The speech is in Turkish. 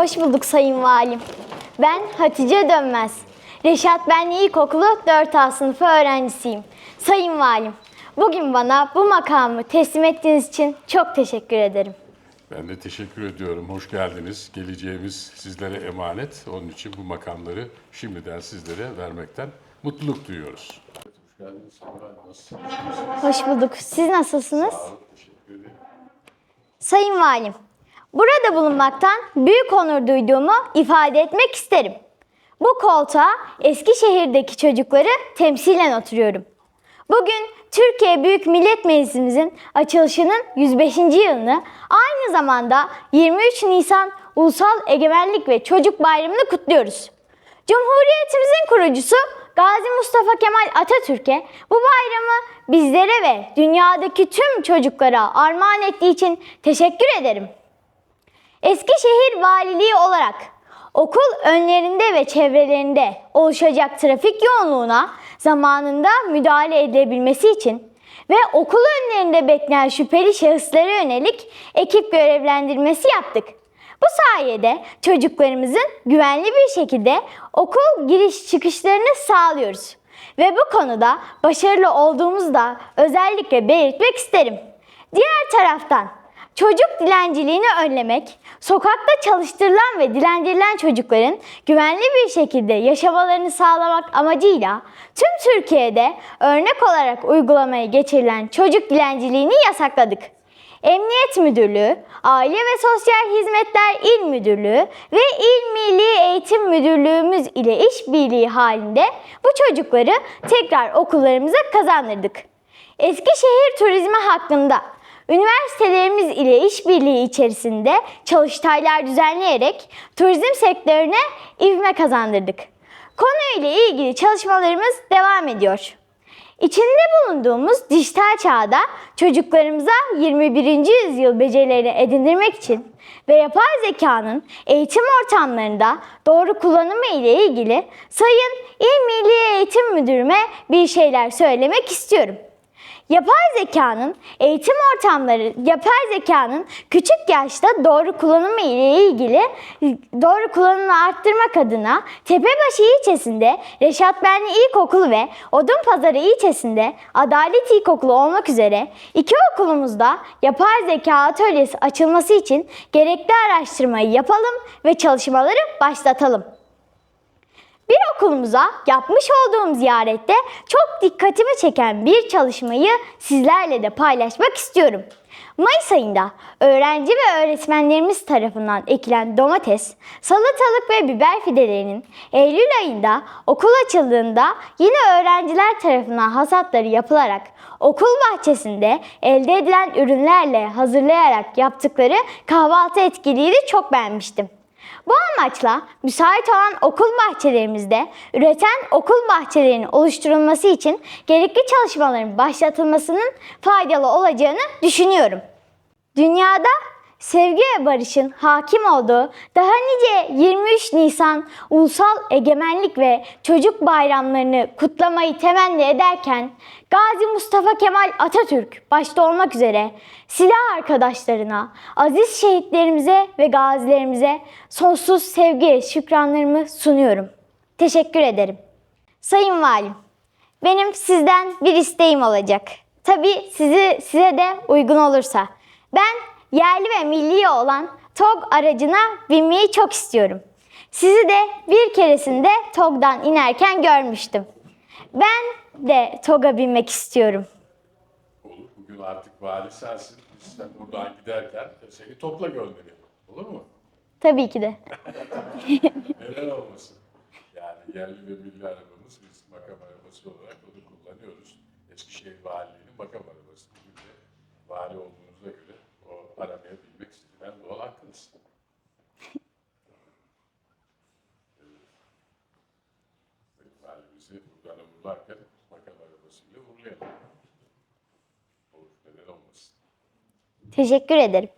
Hoş bulduk Sayın Valim. Ben Hatice Dönmez. Reşat Benli İlkokulu 4A sınıfı öğrencisiyim. Sayın Valim, bugün bana bu makamı teslim ettiğiniz için çok teşekkür ederim. Ben de teşekkür ediyorum. Hoş geldiniz. Geleceğimiz sizlere emanet. Onun için bu makamları şimdiden sizlere vermekten mutluluk duyuyoruz. Hoş geldiniz. Bulduk. Siz nasılsınız? Sağ olun. Teşekkür ederim. Sayın Valim, burada bulunmaktan büyük onur duyduğumu ifade etmek isterim. Bu koltuğa Eskişehir'deki çocukları temsilen oturuyorum. Bugün Türkiye Büyük Millet Meclisimizin açılışının 105. yılını aynı zamanda 23 Nisan Ulusal Egemenlik ve Çocuk Bayramı'nı kutluyoruz. Cumhuriyetimizin kurucusu Gazi Mustafa Kemal Atatürk'e bu bayramı bizlere ve dünyadaki tüm çocuklara armağan ettiği için teşekkür ederim. Eskişehir Valiliği olarak okul önlerinde ve çevrelerinde oluşacak trafik yoğunluğuna zamanında müdahale edilebilmesi için ve okul önlerinde bekleyen şüpheli şahıslara yönelik ekip görevlendirmesi yaptık. Bu sayede çocuklarımızın güvenli bir şekilde okul giriş çıkışlarını sağlıyoruz. Ve bu konuda başarılı olduğumuzu da özellikle belirtmek isterim. Diğer taraftan Çocuk dilenciliğini önlemek, sokakta çalıştırılan ve dilendirilen çocukların güvenli bir şekilde yaşamalarını sağlamak amacıyla tüm Türkiye'de örnek olarak uygulamaya geçirilen çocuk dilenciliğini yasakladık. Emniyet Müdürlüğü, Aile ve Sosyal Hizmetler İl Müdürlüğü ve İl Milli Eğitim Müdürlüğümüz ile işbirliği halinde bu çocukları tekrar okullarımıza kazandırdık. Eskişehir turizmi hakkında Üniversitelerimiz ile işbirliği içerisinde çalıştaylar düzenleyerek turizm sektörüne ivme kazandırdık. Konuyla ilgili çalışmalarımız devam ediyor. İçinde bulunduğumuz dijital çağda çocuklarımıza 21. yüzyıl becerilerini edindirmek için ve yapay zekanın eğitim ortamlarında doğru kullanımı ile ilgili Sayın İl Milli Eğitim Müdürüme bir şeyler söylemek istiyorum. Yapay zekanın eğitim ortamları, yapay zekanın küçük yaşta doğru kullanımı ile ilgili doğru kullanımını arttırmak adına Tepebaşı ilçesinde Reşat Benli İlkokulu ve Odunpazarı ilçesinde Adalet İlkokulu olmak üzere iki okulumuzda yapay zeka atölyesi açılması için gerekli araştırmayı yapalım ve çalışmaları başlatalım. Okulumuza yapmış olduğum ziyarette çok dikkatimi çeken bir çalışmayı sizlerle de paylaşmak istiyorum. Mayıs ayında öğrenci ve öğretmenlerimiz tarafından ekilen domates, salatalık ve biber fidelerinin Eylül ayında okul açıldığında yine öğrenciler tarafından hasatları yapılarak okul bahçesinde elde edilen ürünlerle hazırlayarak yaptıkları kahvaltı etkiliğini çok beğenmiştim. Bu amaçla müsait olan okul bahçelerimizde üreten okul bahçelerinin oluşturulması için gerekli çalışmaların başlatılmasının faydalı olacağını düşünüyorum. Dünyada sevgi ve barışın hakim olduğu daha nice 23 Nisan Ulusal Egemenlik ve Çocuk Bayramlarını kutlamayı temenni ederken Gazi Mustafa Kemal Atatürk başta olmak üzere silah arkadaşlarına, aziz şehitlerimize ve gazilerimize sonsuz sevgi şükranlarımı sunuyorum. Teşekkür ederim. Sayın Valim, benim sizden bir isteğim olacak. Tabii sizi size de uygun olursa. Ben yerli ve milli olan TOG aracına binmeyi çok istiyorum. Sizi de bir keresinde TOG'dan inerken görmüştüm. Ben de TOG'a binmek istiyorum. Olur. Bugün artık vali sensin. Biz sen buradan giderken seni topla gönderelim. Olur mu? Tabii ki de. Neden olmasın? Yani yerli ve milli arabamız biz makam arabası olarak onu kullanıyoruz. Eskişehir Valiliği'nin makam arabası. Bugün de vali olduğunuza göre o arabaya binmek sizin en doğal hakkınız. Valimizi buradan uğurlarken makam arabasıyla uğurlayalım. Olur, neden olmasın? Teşekkür ederim.